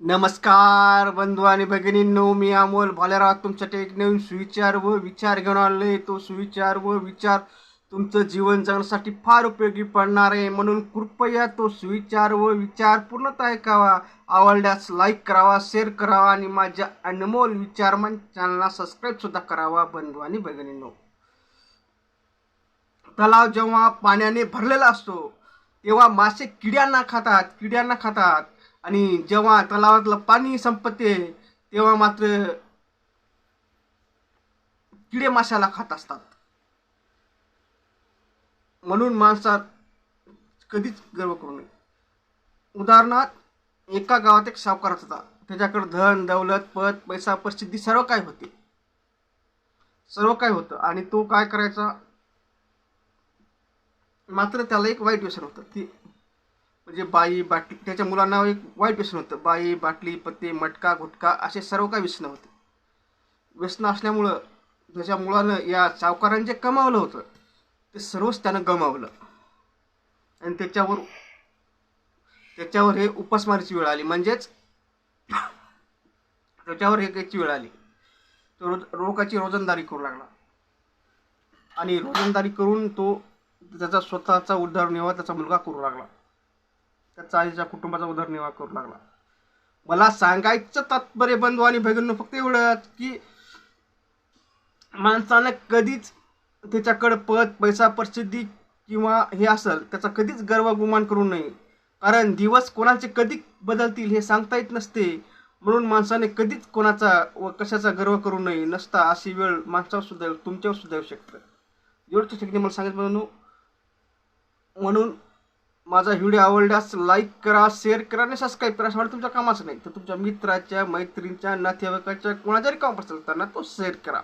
नमस्कार बंधू आणि भगिनींनो मी अमोल भालेराव. तुमच्यासाठी एक नवीन सुविचार व विचार घेऊन आलो आहे तो सुविचार व विचार तुमचं जीवन जगण्यासाठी फार उपयोगी पडणार आहे. म्हणून कृपया तो सुविचार व विचार पूर्णतः ऐकावा. आवडल्यास लाईक करावा शेअर करावा आणि माझ्या अनमोल विचारमन चॅनलला सबस्क्राईबसुद्धा करावा बंधू आणि भगिनींनो. तलाव जेव्हा पाण्याने भरलेला असतो तेव्हा मासे किड्यांना खातात किड्यांना खातात. आणि जेव्हा तलावातलं पाणी संपते तेव्हा मात्र किडे माशाला खात असतात. म्हणून माणसात कधीच गर्व करू नये. उदाहरणार्थ एका गावात एक सावकार होता. त्याच्याकडे धन दौलत पद पैसा प्रसिद्धी सर्व काय होते. सर्व काय होतं आणि तो काय करायचा? मात्र त्याला एक वाईट व्यसन होतं. ती म्हणजे बाई बाटली त्याच्या मुलांना एक वाईट व्यसन होतं. बाई बाटली पत्ते मटका गुटखा असे सर्व काही व्यसनं होते. व्यसनं असल्यामुळं त्याच्या मुलानं या सावकारांनी जे कमावलं होतं ते सर्वच त्यानं गमावलं. आणि त्याच्यावर त्याच्यावर हे उपासमारीची वेळ आली. म्हणजेच त्याच्यावर एक याची वेळ आली. तो रोज रोगाची रोजंदारी करू लागला. आणि रोजंदारी करून तो त्याचा स्वतःचा उद्धार उदरनिर्वाह त्याचा मुलगा करू लागला. त्याचा चाळीच्या कुटुंबाचा उदरनिर्वाह करू लागला. मला सांगायचं तात्पर्य बंधू आणि भगिनींनो फक्त एवढंच की माणसानं कधीच त्याच्याकडं पद पैसा प्रसिद्धी किंवा हे असेल त्याचा कधीच गर्व गुमान करू नये. कारण दिवस कोणाचे कधी बदलतील हे सांगता येत नसते. म्हणून माणसाने कधीच कोणाचा व कशाचा गर्व करू नये. नसता अशी वेळ माणसावर सुद्धा तुमच्यावर सुद्धा येऊ शकतं एवढं शक्ती मला सांगायचं म्हणून म्हणून माझा व्हिडिओ आवडल्यास लाईक करा शेअर करा आणि सबस्क्राईब करा. असं तुमच्या कामाचं नाही. तर तुमच्या मित्राच्या मैत्रिणीच्या नातेवाईकाच्या कोणाच्या जरी काम असेल त्यांना तो शेअर करा.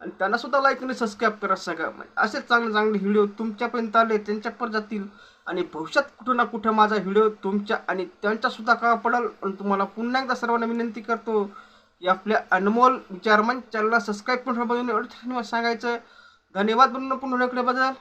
आणि त्यांना सुद्धा लाईक आणि सबस्क्राईब करा सगळं. म्हणजे असे चांगले चांगले व्हिडिओ तुमच्यापर्यंत आले त्यांच्यापर्यंत जातील आणि भविष्यात कुठं ना कुठं माझा व्हिडिओ तुमच्या आणि त्यांच्यासुद्धा का पडेल. आणि तुम्हाला पुन्हा एकदा सर्वांना विनंती करतो की आपल्या अनमोल विचारमन चॅनलला सबस्क्राईब पण एवढं सांगायचं. धन्यवाद. म्हणून पुन्हा बदल